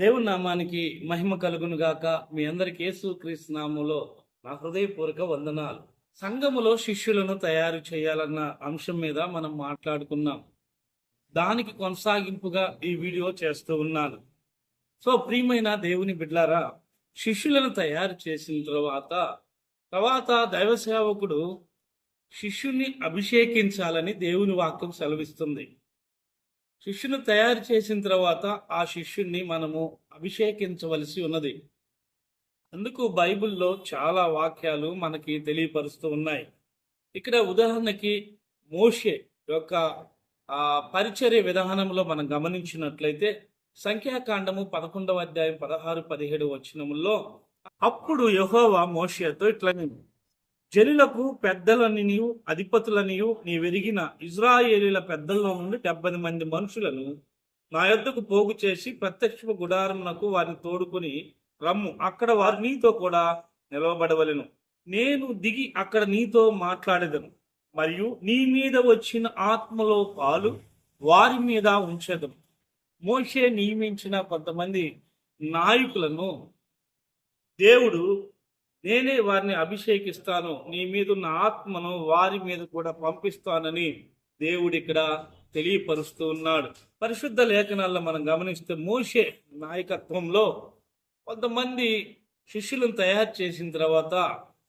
దేవుని నామానికి మహిమ కలుగును గాక. మీ అందరికి యేసు క్రీస్తు నామంలో నా హృదయపూర్వక వందనాలు. సంఘములో శిష్యులను తయారు చేయాలన్న అంశం మీద మనం మాట్లాడుకున్నాం. దానికి కొనసాగింపుగా ఈ వీడియో చేస్తూ ఉన్నాను. సో ప్రియమైన దేవుని బిడ్లారా శిష్యులను తయారు చేసిన తర్వాత తర్వాత దైవ సేవకుడు శిష్యుని అభిషేకించాలని దేవుని వాక్యం సెలవిస్తుంది. శిష్యుని తయారు చేసిన తర్వాత ఆ శిష్యుణ్ణి మనము అభిషేకించవలసి ఉన్నది. అందుకు బైబిల్లో చాలా వాక్యాలు మనకి తెలియపరుస్తూ ఉన్నాయి. ఇక్కడ ఉదాహరణకి మోషే యొక్క ఆ పరిచర్య విధానంలో మనం గమనించినట్లయితే సంఖ్యాకాండము పదకొండవ అధ్యాయం పదహారు పదిహేడు వచ్చినముల్లో అప్పుడు యహోవా మోషేతో ఇట్లా జనులకు పెద్దలనియు అధిపతులనియు నీ వెరిగిన ఇజ్రాయేలీల పెద్దల్లో నుండి డెబ్బై మంది మనుషులను నా యొద్దకు పోగు చేసి ప్రత్యక్ష గుడారమునకు వారిని తోడుకొని రమ్ము. అక్కడ వారు నీతో కూడా నిలవబడవలెను. నేను దిగి అక్కడ నీతో మాట్లాడేదను. మరియు నీ మీద వచ్చిన ఆత్మలో పాలు వారి మీద ఉంచేదను. మోషే నియమించిన కొంతమంది నాయకులను దేవుడు నేనే వారిని అభిషేకిస్తాను. నీ మీద ఉన్న ఆత్మను వారి మీద కూడా పంపిస్తానని దేవుడు ఇక్కడ తెలియపరుస్తూ ఉన్నాడు. పరిశుద్ధ లేఖనాల్లో మనం గమనిస్తే మోషే నాయకత్వంలో కొంతమంది శిష్యులను తయారు చేసిన తర్వాత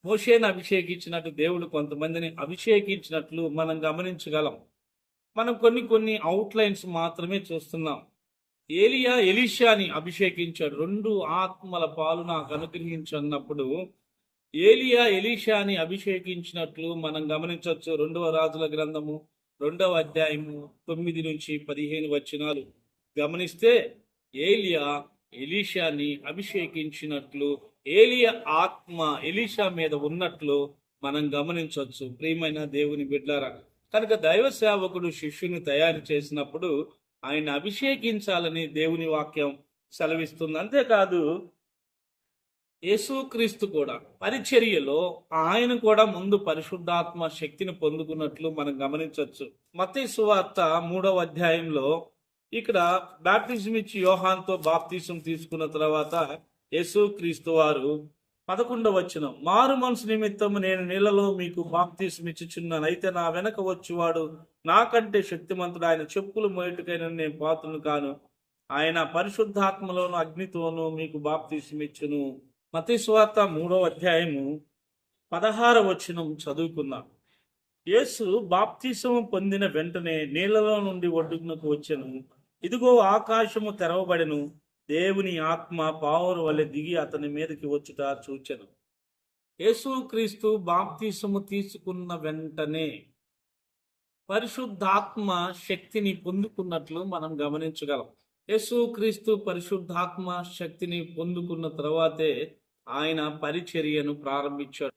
మోషేను అభిషేకించినట్టు దేవుడు కొంతమందిని అభిషేకించినట్లు మనం గమనించగలం. మనం కొన్ని కొన్ని అవుట్లైన్స్ మాత్రమే చూస్తున్నాం. ఏలియా ఎలీషాని అభిషేకించాడు. రెండు ఆత్మల పాలు నాకు అనుగ్రహించన్నప్పుడు ఏలియా ఎలీషాని అభిషేకించినట్లు మనం గమనించవచ్చు. రెండవ రాజుల గ్రంథము రెండవ అధ్యాయము తొమ్మిది నుంచి పదిహేను వచనాలు. గమనిస్తే ఏలియా ఎలీషాని అభిషేకించినట్లు ఏలియా ఆత్మ ఎలీషా మీద ఉన్నట్లు మనం గమనించవచ్చు. ప్రియమైన దేవుని బిడ్డారా కనుక దైవ సేవకుడు శిష్యుని తయారు చేసినప్పుడు ఆయన అభిషేకించాలని దేవుని వాక్యం సెలవిస్తుంది. అంతేకాదు యేసుక్రీస్తు కూడా పరిచర్యలో ఆయన కూడా ముందు పరిశుద్ధాత్మ శక్తిని పొందుకున్నట్లు మనం గమనించవచ్చు. మత సువార్త మూడవ అధ్యాయంలో ఇక్కడ బాప్తిజం ఇచ్చి యోహాన్తో బాప్తిజం తీసుకున్న తర్వాత యేసుక్రీస్తు వారు పదకొండవ వచ్చిన మారు మనసు నిమిత్తం నేను నీళ్ళలో మీకు బాప్తిజం ఇచ్చుచున్నాను అయితే నా వెనక వచ్చేవాడు నాకంటే శక్తిమంతుడు. ఆయన చెప్పులు మొయటికైనా నేను పాత్రను కాను. ఆయన పరిశుద్ధాత్మలోను అగ్నితోనూ మీకు బాప్తిజం ఇచ్చును మతేశ్వార్త మూడో అధ్యాయము పదహార వచనం చదువుకుందాం. యేసు బాప్తిసము పొందిన వెంటనే నీళ్ళలో నుండి ఒడ్డునకు వచ్చెను. ఇదిగో ఆకాశము తెరవబడెను. దేవుని ఆత్మ పావురు వలె దిగి అతని మీదకి వచ్చుట చూచెను. యేసుక్రీస్తు బాప్తిసము తీసుకున్న వెంటనే పరిశుద్ధాత్మ శక్తిని పొందుకున్నట్లు మనం గమనించగలం. యేసుక్రీస్తు పరిశుద్ధాత్మ శక్తిని పొందుకున్న తర్వాతే ఆయన పరిచర్యను ప్రారంభించాడు.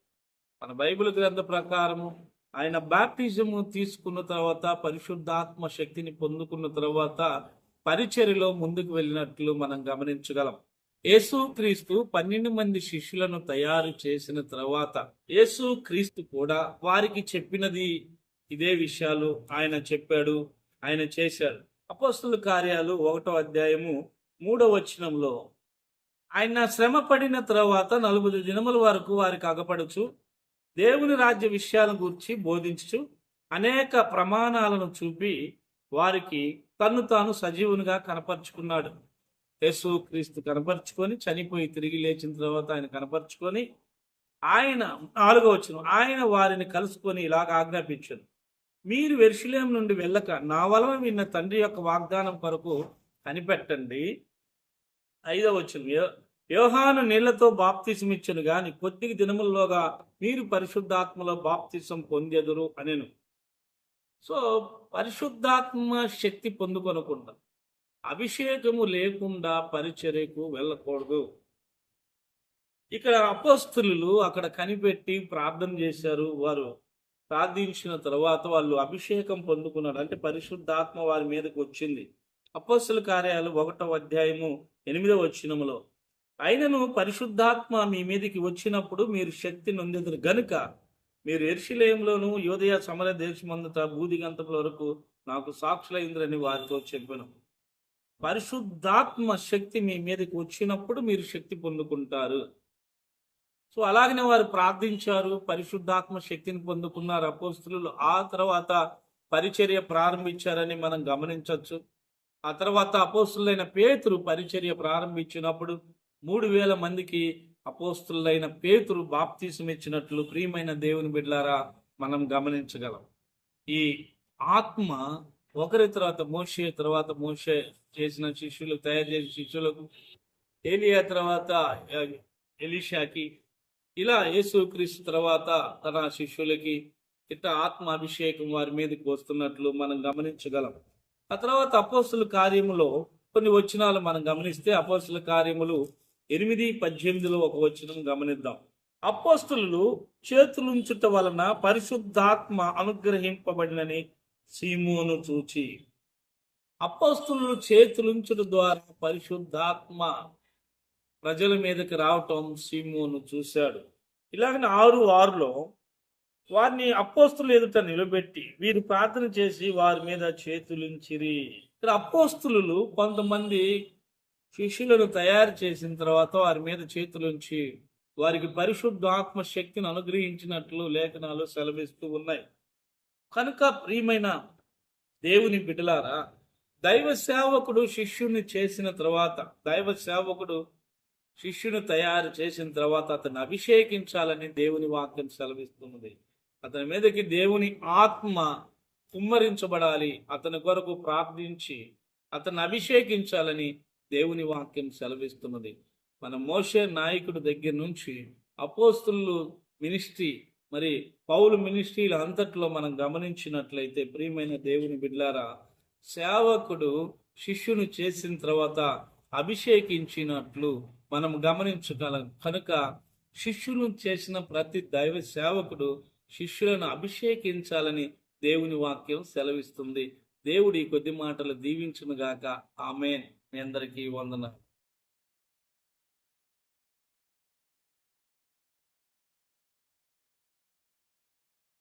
మన బైబిల్ గ్రంథ ప్రకారము ఆయన బాప్టిజము తీసుకున్న తర్వాత పరిశుద్ధాత్మ శక్తిని పొందుకున్న తర్వాత పరిచర్యలో ముందుకు వెళ్ళినట్లు మనం గమనించగలం. యేసుక్రీస్తు పన్నెండు మంది శిష్యులను తయారు చేసిన తర్వాత యేసుక్రీస్తు కూడా వారికి చెప్పినది ఇదే విషయాలు ఆయన చెప్పాడు ఆయన చేశాడు. అపోస్తుల కార్యాలు ఒకటో అధ్యాయము మూడవ వచనంలో ఆయన శ్రమ పడిన తర్వాత నలుగురు దినముల వరకు వారికి అగపడుచు దేవుని రాజ్య విషయాలను గురించి బోధించు అనేక ప్రమాణాలను చూపి వారికి తన్ను తాను సజీవునిగా కనపరుచుకున్నాడు. యేసు క్రీస్తు కనపరుచుకొని చనిపోయి తిరిగి లేచిన తర్వాత ఆయన కనపరుచుకొని ఆయన నాలుగో వచ్చిన ఆయన వారిని కలుసుకొని ఇలాగ ఆజ్ఞాపించాడు. మీరు వెర్షులేం నుండి వెళ్ళక నా వలన విన్న తండ్రి యొక్క వాగ్దానం కొరకు కనిపెట్టండి. ఐదవ వచ్చిన యోహాను నీళ్ళతో బాప్తిసం ఇచ్చను గాని కొద్ది దినముల్లోగా మీరు పరిశుద్ధాత్మలో బాప్తిసం పొందెదురు అనేను. సో పరిశుద్ధాత్మ శక్తి పొందుకొనకుండా అభిషేకము లేకుండా పరిచర్యకు వెళ్ళకూడదు. ఇక్కడ అపోస్తులు అక్కడ కనిపెట్టి ప్రార్థన చేశారు. వారు ప్రార్థించిన తర్వాత వాళ్ళు అభిషేకం పొందుకున్నారు. అంటే పరిశుద్ధాత్మ వారి మీదకి వచ్చింది. అపోస్తుల కార్యాలు ఒకటో అధ్యాయము ఎనిమిదవ వచ్చినములో అయినను పరిశుద్ధాత్మ మీ మీదకి వచ్చినప్పుడు మీరు శక్తి నొందెదురు. గనుక మీరు ఎర్షిలేయంలోను యోదయ సమర దేశమంతట బూదిగంతముల వరకు నాకు సాక్షులైందని వారితో చెప్పాను. పరిశుద్ధాత్మ శక్తి మీ మీదకి వచ్చినప్పుడు మీరు శక్తి పొందుకుంటారు. సో అలాగనే వారు ప్రార్థించారు పరిశుద్ధాత్మ శక్తిని పొందుకున్నారు. అపోస్తులు ఆ తర్వాత పరిచర్య ప్రారంభించారని మనం గమనించవచ్చు ఆ తర్వాత అపోస్తులైన పేతురు పరిచర్య ప్రారంభించినప్పుడు మూడు వేల మందికి అపోస్తులైన పేతురు బాప్తీసం ఇచ్చినట్లు ప్రియమైన దేవుని బిడ్లారా మనం గమనించగలం. ఈ ఆత్మ ఒకరి తర్వాత మోషే తర్వాత మోషే చేసిన శిష్యులు తయారు చేసిన శిష్యులకు ఏలియా తర్వాత ఆ, ఎలీషాకి ఇలా యేసుక్రీస్తు తర్వాత తన శిష్యులకి ఇట్ట ఆత్మ అభిషేకం వారి మీదకి వస్తున్నట్లు మనం గమనించగలం. ఆ తర్వాత అపోస్తుల కార్యములో కొన్ని వచనాలు మనం గమనిస్తే అపోస్తుల కార్యములు ఎనిమిది పద్దెనిమిదిలో ఒక వచనం గమనిద్దాం. అపోస్తులు చేతులుంచుట వలన పరిశుద్ధాత్మ అనుగ్రహింపబడినని సీమోను చూచి. అపోస్తులు చేతులుంచుట ద్వారా పరిశుద్ధాత్మ ప్రజల మీదకి రావటం సీమోను చూశాడు. ఇలాగనే ఆరు ఆరులో వారిని అపోస్తులు ఎదుట నిలబెట్టి వీరు ప్రార్థన చేసి వారి మీద చేతులుంచిరి. ఇక్కడ అపోస్తులు కొంతమంది శిష్యులను తయారు చేసిన తర్వాత వారి మీద చేతులుంచి వారికి పరిశుద్ధాత్మ శక్తిని అనుగ్రహించినట్లు లేఖనాలు సెలవిస్తూ ఉన్నాయి. కనుక ప్రియమైన దేవుని బిడ్డలారా దైవ సేవకుడు శిష్యుని చేసిన తర్వాత దైవ సేవకుడు శిష్యుని తయారు చేసిన తర్వాత అతను అభిషేకించాలని దేవుని వాక్యం సెలవిస్తున్నది. అతని మీదకి దేవుని ఆత్మ కుమ్మరించబడాలి అతని కొరకు ప్రార్థించి అతన్ని అభిషేకించాలని దేవుని వాక్యం సెలవిస్తున్నది. మన మోషే నాయకుడి దగ్గర నుంచి అపోస్తులు మినిస్ట్రీ మరి పౌలు మినిస్ట్రీల అంతట్లో మనం గమనించినట్లయితే ప్రియమైన దేవుని బిడ్లారా సేవకుడు శిష్యుని చేసిన తర్వాత అభిషేకించినట్లు మనం గమనించగలం. కనుక శిష్యులు చేసిన ప్రతి దైవ సేవకుడు శిష్యులను అభిషేకించాలని దేవుని వాక్యం సెలవిస్తుంది. దేవుడి కొద్ది మాటలు దీవించునుగాక. ఆమెన్. మీ అందరికీ వందనాలు.